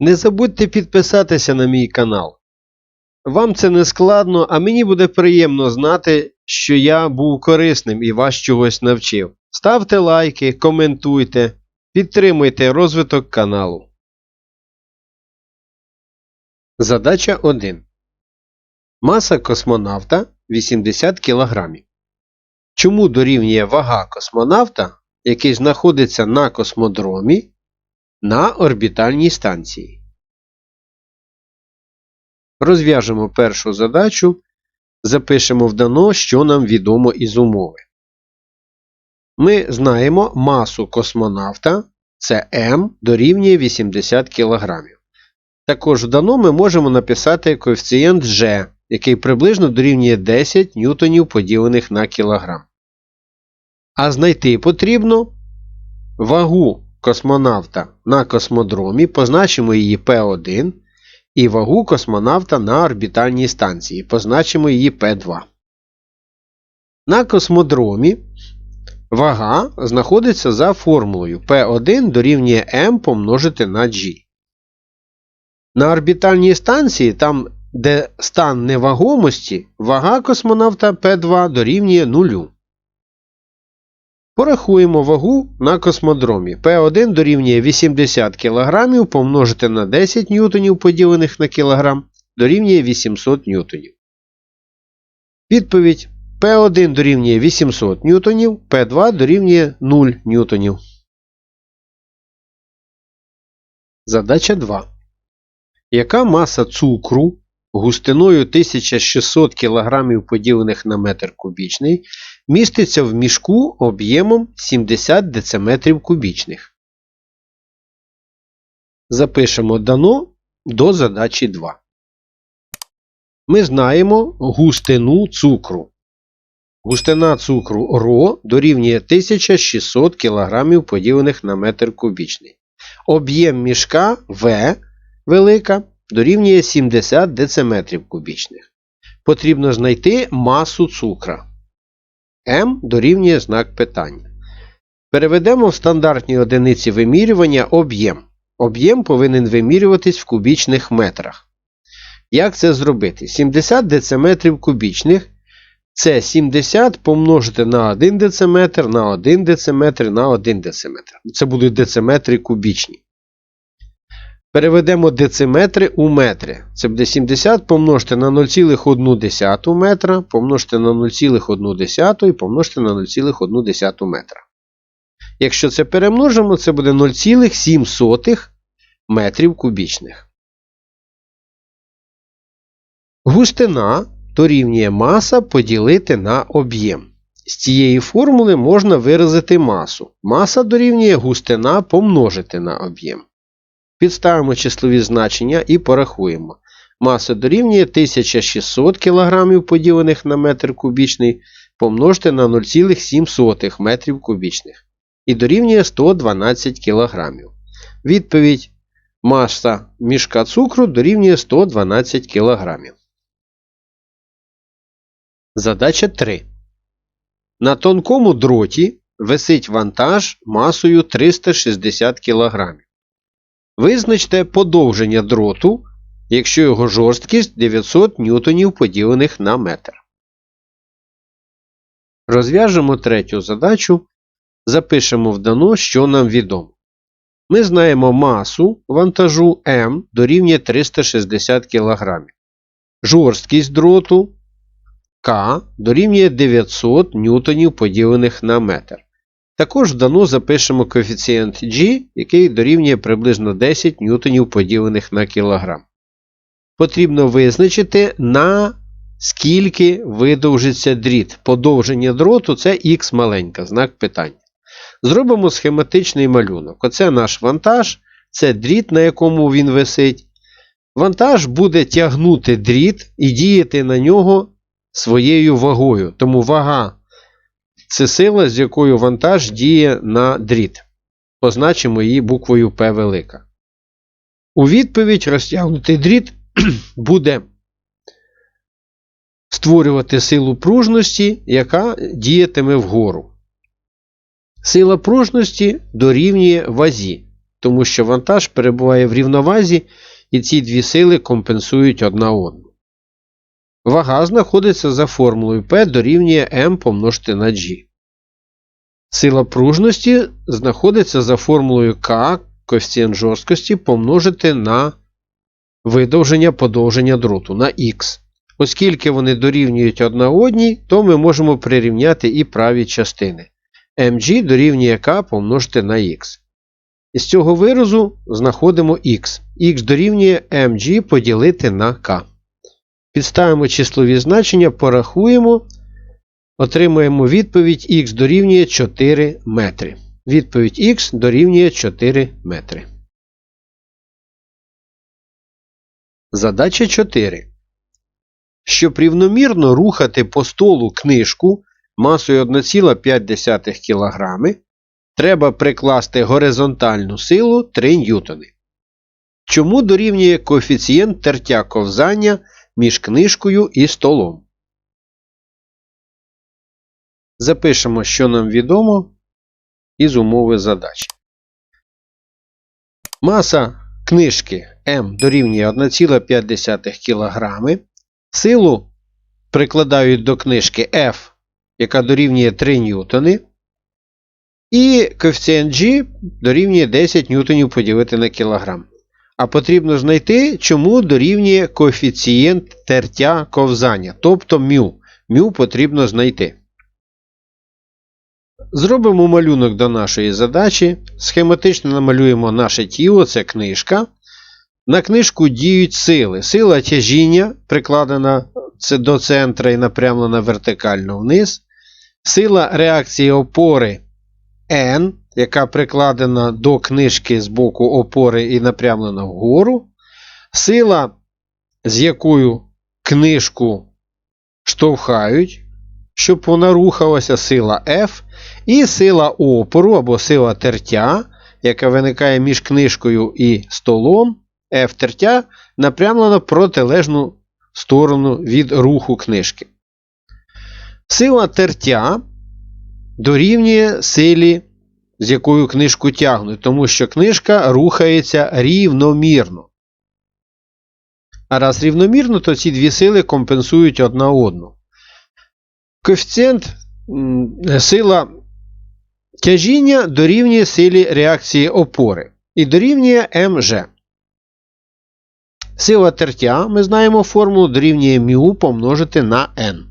Не забудьте підписатися на мій канал. Вам це не складно, а мені буде приємно знати, що я був корисним і вас чогось навчив. Ставте лайки, коментуйте, підтримуйте розвиток каналу. Задача 1. Маса космонавта 80 кг. Чому дорівнює вага космонавта, який знаходиться на космодромі на орбітальній станції? Розв'яжемо першу задачу, запишемо в дано, що нам відомо із умови. Ми знаємо масу космонавта це М дорівнює 80 кг. Також в дано ми можемо написати коефіцієнт G, який приблизно дорівнює 10 ньютонів поділених на кілограм. А знайти потрібно вагу космонавта на космодромі, позначимо її P1, і вагу космонавта на орбітальній станції, позначимо її P2. На космодромі вага знаходиться за формулою P1 дорівнює M помножити на G. На орбітальній станції, там, де стан невагомості, вага космонавта P2 дорівнює 0. Порахуємо вагу на космодромі. P1 дорівнює 80 кг помножити на 10 ньютонів поділених на кілограм дорівнює 800 ньютонів. Відповідь P1 дорівнює 800 ньютонів, P2 дорівнює 0 ньютонів. Задача 2. Яка маса цукру густиною 1600 кг поділених на метр кубічний міститься в мішку об'ємом 70 дециметрів кубічних? Запишемо дано до задачі 2. Ми знаємо густину цукру. Густина цукру ро дорівнює 1600 кг поділених на метр кубічний. Об'єм мішка В велика дорівнює 70 дециметрів кубічних. Потрібно знайти масу цукра. М дорівнює знак питання. Переведемо в стандартні одиниці вимірювання об'єм. Об'єм повинен вимірюватись в кубічних метрах. Як це зробити? 70 дециметрів кубічних це 70 помножити на 1 дециметр, на 1 дециметр, на 1 дециметр. Це будуть дециметри кубічні. Переведемо дециметри у метри. Це буде 70 помножити на 0,1 метра, помножити на 0,1 і помножити на 0,1 метра. Якщо це перемножимо, це буде 0,7 метрів кубічних. Густина дорівнює маса поділити на об'єм. З цієї формули можна виразити масу. Маса дорівнює густина помножити на об'єм. Підставимо числові значення і порахуємо. Маса дорівнює 1600 кг поділених на метр кубічний помножити на 0,7 метрів кубічних. І дорівнює 112 кг. Відповідь маса мішка цукру дорівнює 112 кг. Задача 3. На тонкому дроті висить вантаж масою 360 кг. Визначте подовження дроту, якщо його жорсткість 900 ньютонів поділених на метр. Розв'яжемо третю задачу. Запишемо в дано, що нам відомо. Ми знаємо масу вантажу М дорівнює 360 кг. Жорсткість дроту К дорівнює 900 ньютонів поділених на метр. Також дано запишемо коефіцієнт G, який дорівнює приблизно 10 ньютонів поділених на кілограм. Потрібно визначити, на скільки видовжиться дріт. Подовження дроту це Х маленька, знак питання. Зробимо схематичний малюнок. Оце наш вантаж, це дріт, на якому він висить. Вантаж буде тягнути дріт і діяти на нього своєю вагою. Тому вага це сила, з якою вантаж діє на дріт. Позначимо її буквою П велика. У відповідь розтягнутий дріт буде створювати силу пружності, яка діятиме вгору. Сила пружності дорівнює вазі. тому що вантаж перебуває в рівновазі, і ці дві сили компенсують одна одну. Вага знаходиться за формулою P дорівнює m помножити на G. Сила пружності знаходиться за формулою K коефіцієнт жорсткості помножити на видовження подовження дроту на Х. Оскільки вони дорівнюють одна одній, то ми можемо прирівняти і праві частини. mg дорівнює k помножити на x. Із цього виразу знаходимо x. x дорівнює mg поділити на k. Підставимо числові значення, порахуємо. Отримуємо відповідь x дорівнює 4 метри. Відповідь x дорівнює 4 метри. Задача 4. Щоб рівномірно рухати по столу книжку масою 1,5 кг, треба прикласти горизонтальну силу 3 ньютони. Чому дорівнює коефіцієнт тертя ковзання між книжкою і столом? Запишемо, що нам відомо із умови задачі. Маса книжки М дорівнює 1,5 кг. Силу прикладають до книжки F, яка дорівнює 3 ньютони. І коефіцієнт G дорівнює 10 ньютонів поділити на кілограм. А потрібно знайти, чому дорівнює коефіцієнт тертя ковзання, тобто μ. μ потрібно знайти. Зробимо малюнок до нашої задачі. Схематично намалюємо наше тіло, це книжка. На книжку діють сили. Сила тяжіння, прикладена до центра і напрямлена вертикально вниз. Сила реакції опори N, яка прикладена до книжки з боку опори і напрямлена вгору. Сила, з якою книжку штовхають, щоб вона рухалася, сила F. І сила опору або сила тертя, яка виникає між книжкою і столом, F тертя напрямлена протилежну сторону від руху книжки. Сила тертя дорівнює силі, з якою книжку тягнуть, тому що книжка рухається рівномірно. А раз рівномірно, то ці дві сили компенсують одна одну. Коефіцієнт сила тяжіння дорівнює силі реакції опори і дорівнює МЖ. Сила тертя, ми знаємо формулу дорівнює μ помножити на n.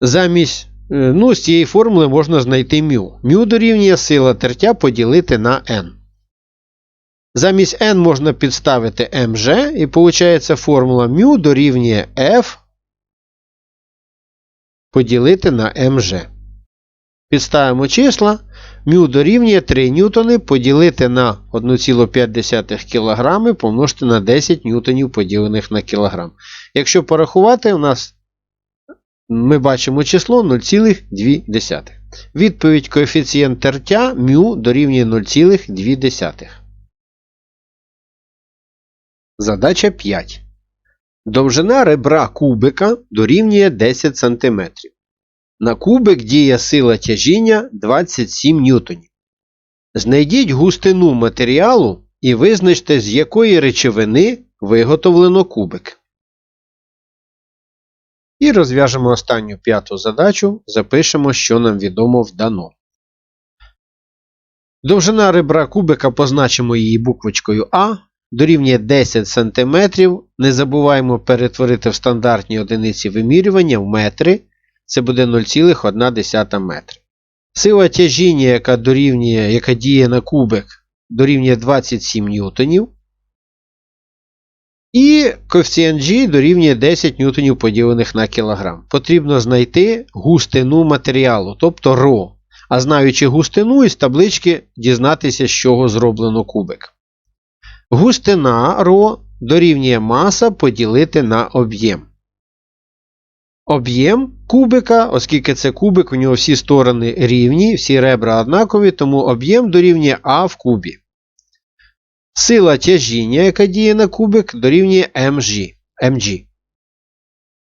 Замість ну, з цієї формули можна знайти μ. μ дорівнює сила тертя поділити на n. Замість n можна підставити МЖ, і виходить формула μ дорівнює F поділити на МЖ. Підставимо числа. Мю дорівнює 3 ньютони поділити на 1,5 кг помножити на 10 ньютонів поділених на кілограм. Якщо порахувати, у нас ми бачимо число 0,2. Відповідь коефіцієнт тертя μ дорівнює 0,2. Задача 5. Довжина ребра кубика дорівнює 10 см. На кубик діє сила тяжіння 27 ньютонів. Знайдіть густину матеріалу і визначте, з якої речовини виготовлено кубик. І розв'яжемо останню п'яту задачу. Запишемо, що нам відомо вдано. Довжина ребра кубика позначимо її буквочкою А. Дорівнює 10 см. Не забуваємо перетворити в стандартні одиниці вимірювання в метри це буде 0,1 метри. Сила тяжіння, яка дорівнює, яка діє на кубик, дорівнює 27 ньютонів. І коефіцієнт G дорівнює 10 ньютонів поділених на кілограм. Потрібно знайти густину матеріалу, тобто ρ. А знаючи густину із таблички, дізнатися, з чого зроблено кубик. Густина ρ дорівнює маса поділити на об'єм. Об'єм кубика, оскільки це кубик, у нього всі сторони рівні, всі ребра однакові, тому об'єм дорівнює А в кубі. Сила тяжіння, яка діє на кубик, дорівнює mg. mg.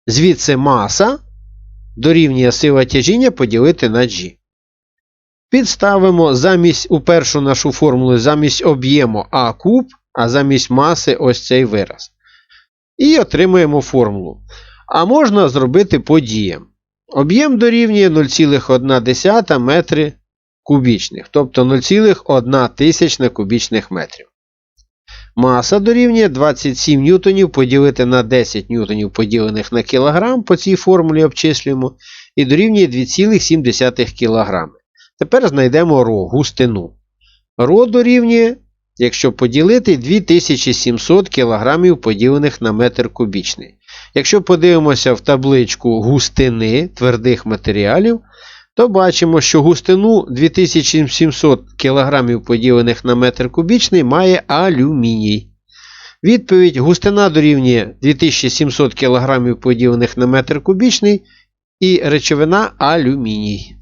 Звідси маса дорівнює сила тяжіння поділити на G. Підставимо замість у першу нашу формулу замість об'єму А куб, а замість маси ось цей вираз. І отримуємо формулу. А можна зробити по діям. Об'єм дорівнює 0,1 метри кубічних, тобто 0,1 тисячна кубічних метрів. Маса дорівнює 27 ньютонів поділити на 10 ньютонів поділених на кілограм, по цій формулі обчислюємо, і дорівнює 2,7 кг. Тепер знайдемо ро, густину. Ро дорівнює, якщо поділити 2700 кг поділених на метр кубічний. Якщо подивимося в табличку густини твердих матеріалів, то бачимо, що густину 2700 кг поділених на метр кубічний має алюміній. Відповідь густина дорівнює 2700 кг поділених на метр кубічний і речовина алюміній.